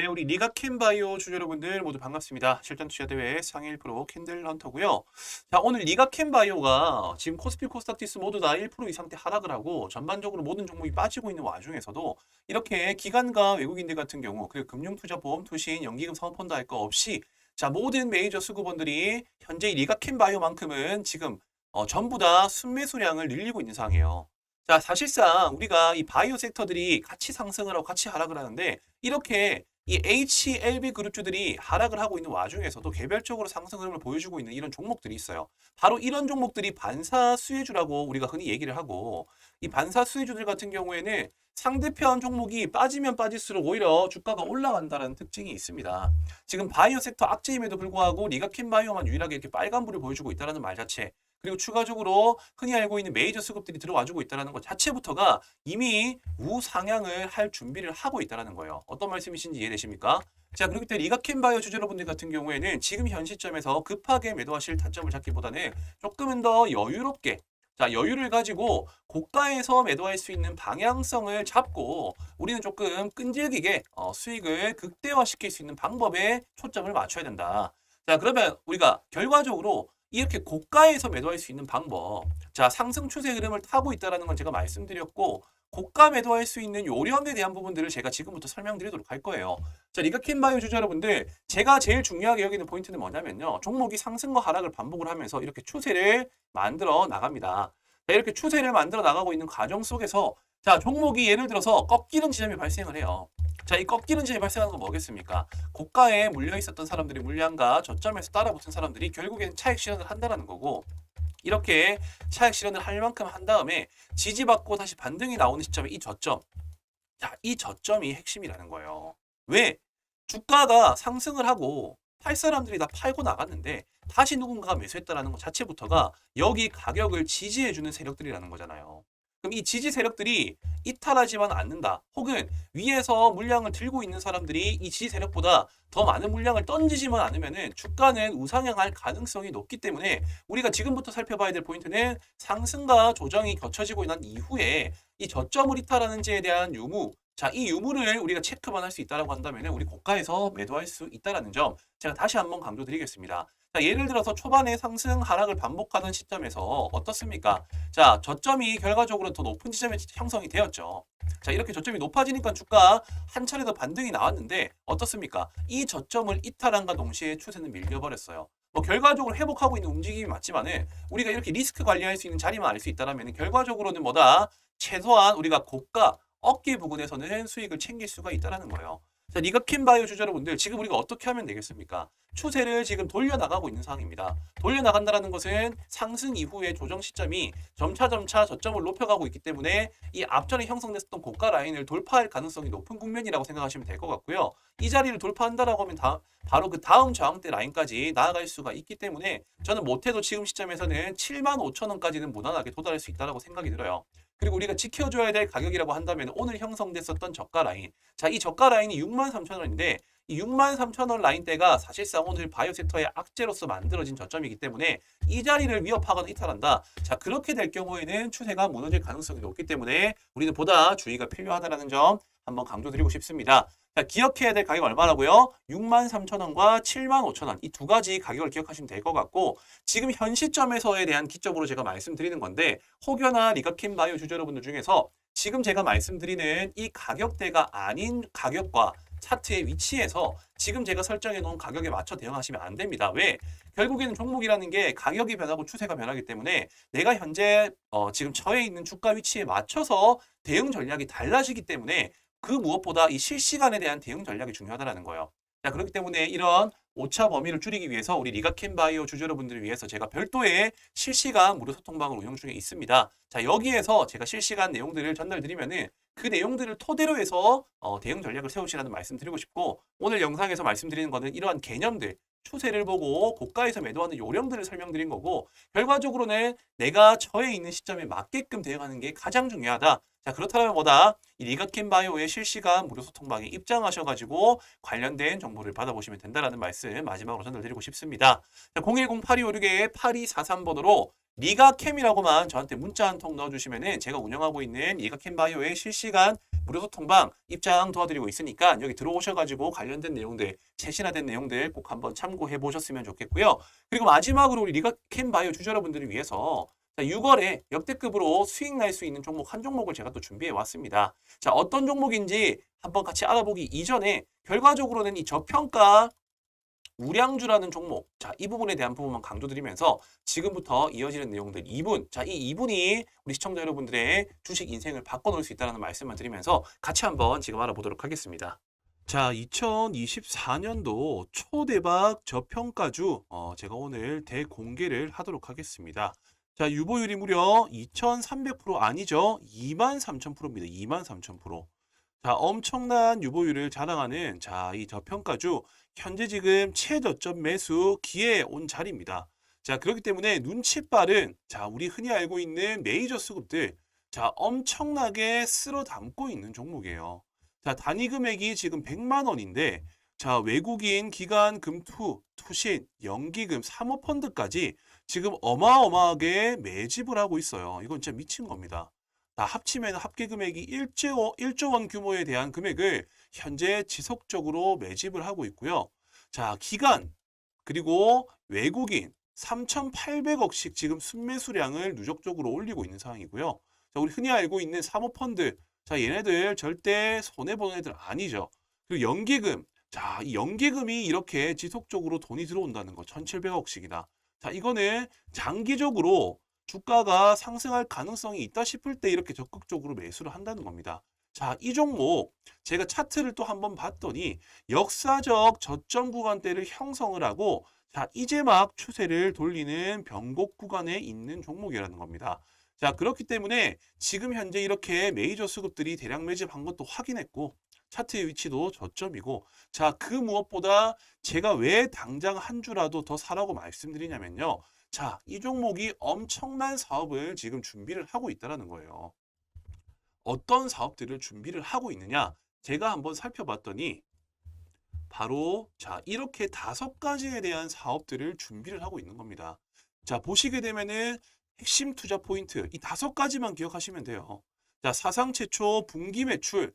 네, 우리 리가 캔 바이오 주주 여러분들 모두 반갑습니다. 실전 투자 대회 상일 프로 캔들 헌터고요. 자, 오늘 리가 캔 바이오가 지금 코스피 코스닥지수 모두 다 1% 이상대 하락을 하고 전반적으로 모든 종목이 빠지고 있는 와중에서도 이렇게 기관과 외국인들 같은 경우 그리고 금융 투자 보험 투신 연기금 사모펀드 할 거 없이 자, 모든 메이저 수급원들이 현재 이 리가 캔 바이오만큼은 지금 어, 전부 다 순매 수량을 늘리고 있는 상황이에요. 자, 사실상 우리가 이 바이오 섹터들이 같이 상승을 하고 같이 하락을 하는데 이렇게 이 HLB 그룹주들이 하락을 하고 있는 와중에서도 개별적으로 상승 흐름을 보여주고 있는 이런 종목들이 있어요. 바로 이런 종목들이 반사 수혜주라고 우리가 흔히 얘기를 하고 이 반사 수혜주들 같은 경우에는 상대편 종목이 빠지면 빠질수록 오히려 주가가 올라간다는 특징이 있습니다. 지금 바이오 섹터 악재임에도 불구하고 리가캔 바이오만 유일하게 이렇게 빨간불을 보여주고 있다는 말 자체 그리고 추가적으로 흔히 알고 있는 메이저 수급들이 들어와주고 있다는 것 자체부터가 이미 우상향을 할 준비를 하고 있다는 거예요. 어떤 말씀이신지 이해되십니까? 자, 그렇기 때문에 리가캔 바이오 주주 여러분들 같은 경우에는 지금 현 시점에서 급하게 매도하실 타점을 잡기보다는 조금은 더 여유롭게 자, 여유를 가지고 고가에서 매도할 수 있는 방향성을 잡고 우리는 조금 끈질기게 어, 수익을 극대화시킬 수 있는 방법에 초점을 맞춰야 된다. 자, 그러면 우리가 결과적으로 이렇게 고가에서 매도할 수 있는 방법. 자, 상승 추세 흐름을 타고 있다는 건 제가 말씀드렸고, 고가 매도할 수 있는 요령에 대한 부분들을 제가 지금부터 설명드리도록 할 거예요. 자, 리가캔 바이오 주주 여러분들, 제가 제일 중요하게 여기는 포인트는 뭐냐면요. 종목이 상승과 하락을 반복을 하면서 이렇게 추세를 만들어 나갑니다. 자, 이렇게 추세를 만들어 나가고 있는 과정 속에서 자, 종목이 예를 들어서 꺾이는 지점이 발생을 해요. 자, 이 꺾이는 지점이 발생하는 건 뭐겠습니까? 고가에 물려 있었던 사람들이 물량과 저점에서 따라붙은 사람들이 결국엔 차익 실현을 한다는 거고 이렇게 차익 실현을 할 만큼 한 다음에 지지받고 다시 반등이 나오는 시점에 이 저점 자, 이 저점이 핵심이라는 거예요. 왜? 주가가 상승을 하고 팔 사람들이 다 팔고 나갔는데 다시 누군가가 매수했다라는 것 자체부터가 여기 가격을 지지해주는 세력들이라는 거잖아요. 그럼 이 지지 세력들이 이탈하지만 않는다. 혹은 위에서 물량을 들고 있는 사람들이 이 지지 세력보다 더 많은 물량을 던지지만 않으면은 주가는 우상향할 가능성이 높기 때문에 우리가 지금부터 살펴봐야 될 포인트는 상승과 조정이 겹쳐지고 난 이후에 이 저점을 이탈하는지에 대한 유무 자, 이 유무를 우리가 체크만 할 수 있다라고 한다면 우리 고가에서 매도할 수 있다라는 점 제가 다시 한번 강조드리겠습니다. 자, 예를 들어서 초반에 상승 하락을 반복하는 시점에서 어떻습니까? 자, 저점이 결과적으로 더 높은 지점에 형성이 되었죠. 자, 이렇게 저점이 높아지니까 주가 한 차례 더 반등이 나왔는데 어떻습니까? 이 저점을 이탈한과 동시에 추세는 밀려버렸어요. 뭐 결과적으로 회복하고 있는 움직임이 맞지만은 우리가 이렇게 리스크 관리할 수 있는 자리만 알 수 있다라면 결과적으로는 뭐다? 최소한 우리가 고가 어깨 부분에서는 수익을 챙길 수가 있다라는 거예요. 자, 리가킨 바이오 주주 여러분들 지금 우리가 어떻게 하면 되겠습니까? 추세를 지금 돌려나가고 있는 상황입니다. 돌려나간다라는 것은 상승 이후의 조정 시점이 점차점차 저점을 높여가고 있기 때문에 이 앞전에 형성됐었던 고가 라인을 돌파할 가능성이 높은 국면이라고 생각하시면 될 것 같고요. 이 자리를 돌파한다라고 하면 다, 바로 그 다음 저항대 라인까지 나아갈 수가 있기 때문에 저는 못해도 지금 시점에서는 7만 5천 원까지는 무난하게 도달할 수 있다고 생각이 들어요. 그리고 우리가 지켜줘야 될 가격이라고 한다면 오늘 형성됐었던 저가 라인. 자, 이 저가 라인이 6만 3천 원인데 이 6만 3천 원 라인대가 사실상 오늘 바이오 섹터의 악재로서 만들어진 저점이기 때문에 이 자리를 위협하거나 이탈한다. 자, 그렇게 될 경우에는 추세가 무너질 가능성이 높기 때문에 우리는 보다 주의가 필요하다는 점 한번 강조드리고 싶습니다. 자, 기억해야 될 가격 얼마라고요? 6만 3천 원과 7만 5천 원. 이 두 가지 가격을 기억하시면 될 것 같고 지금 현 시점에서에 대한 기점으로 제가 말씀드리는 건데 혹여나 리가킨 바이오 주주 여러분들 중에서 지금 제가 말씀드리는 이 가격대가 아닌 가격과 차트의 위치에서 지금 제가 설정해 놓은 가격에 맞춰 대응하시면 안 됩니다. 왜? 결국에는 종목이라는 게 가격이 변하고 추세가 변하기 때문에 내가 현재 어, 지금 처해 있는 주가 위치에 맞춰서 대응 전략이 달라지기 때문에 그 무엇보다 이 실시간에 대한 대응 전략이 중요하다는 거예요. 자, 그렇기 때문에 이런 오차 범위를 줄이기 위해서 우리 리가캔 바이오 주주 여러분들을 위해서 제가 별도의 실시간 무료 소통방을 운영 중에 있습니다. 자, 여기에서 제가 실시간 내용들을 전달드리면은 그 내용들을 토대로 해서 어, 대응 전략을 세우시라는 말씀 드리고 싶고 오늘 영상에서 말씀드리는 거는 이러한 개념들 추세를 보고 고가에서 매도하는 요령들을 설명드린 거고 결과적으로는 내가 처해 있는 시점에 맞게끔 대응하는 게 가장 중요하다. 자 그렇다면 뭐다? 이 리가킨 바이오의 실시간 무료 소통방에 입장하셔가지고 관련된 정보를 받아보시면 된다라는 말씀 마지막으로 전달드리고 싶습니다. 010-8256-8243번으로 리가캠이라고만 저한테 문자 한 통 넣어주시면은 제가 운영하고 있는 리가캠 바이오의 실시간 무료 소통방 입장 도와드리고 있으니까 여기 들어오셔가지고 관련된 내용들, 최신화된 내용들 꼭 한번 참고해 보셨으면 좋겠고요. 그리고 마지막으로 우리 리가캠 바이오 주주 여러분들을 위해서 자, 6월에 역대급으로 수익 날 수 있는 종목 한 종목을 제가 또 준비해 왔습니다. 자, 어떤 종목인지 한번 같이 알아보기 이전에 결과적으로는 이 저평가 우량주라는 종목, 자, 이 부분에 대한 부분만 강조드리면서 지금부터 이어지는 내용들 2분, 자, 이 2분이 우리 시청자 여러분들의 주식 인생을 바꿔놓을 수 있다는 말씀만 드리면서 같이 한번 지금 알아보도록 하겠습니다. 자, 2024년도 초대박 저평가주, 어, 제가 오늘 대공개를 하도록 하겠습니다. 자, 유보율이 무려 2,300% 아니죠? 23,000%입니다. 23,000%. 자, 엄청난 유보율을 자랑하는 자, 이 저평가주 현재 지금 최저점 매수 기회에 온 자리입니다. 자, 그렇기 때문에 눈치 빠른 자, 우리 흔히 알고 있는 메이저 수급들 자, 엄청나게 쓸어 담고 있는 종목이에요. 자, 단위 금액이 지금 100만 원인데 자, 외국인 기관 금투, 투신, 연기금, 사모펀드까지 지금 어마어마하게 매집을 하고 있어요. 이건 진짜 미친 겁니다. 다 합치면 합계 금액이 1조, 1조 원 규모에 대한 금액을 현재 지속적으로 매집을 하고 있고요. 자, 기간 그리고 외국인 3,800억씩 지금 순매수량을 누적적으로 올리고 있는 상황이고요. 자, 우리 흔히 알고 있는 사모펀드. 자, 얘네들 절대 손해보는 애들 아니죠. 그리고 연기금. 자, 이 연기금이 이렇게 지속적으로 돈이 들어온다는 거 1,700억씩이나. 자, 이거는 장기적으로 주가가 상승할 가능성이 있다 싶을 때 이렇게 적극적으로 매수를 한다는 겁니다. 자, 이 종목 제가 차트를 또 한번 봤더니 역사적 저점 구간대를 형성을 하고 자, 이제 막 추세를 돌리는 변곡 구간에 있는 종목이라는 겁니다. 자, 그렇기 때문에 지금 현재 이렇게 메이저 수급들이 대량 매집한 것도 확인했고 차트의 위치도 저점이고 자, 그 무엇보다 제가 왜 당장 한 주라도 더 사라고 말씀드리냐면요. 자, 이 종목이 엄청난 사업을 지금 준비를 하고 있다는 거예요. 어떤 사업들을 준비를 하고 있느냐? 제가 한번 살펴봤더니 바로 자, 이렇게 다섯 가지에 대한 사업들을 준비를 하고 있는 겁니다. 자, 보시게 되면은 핵심 투자 포인트 이 다섯 가지만 기억하시면 돼요. 자, 사상 최초 분기 매출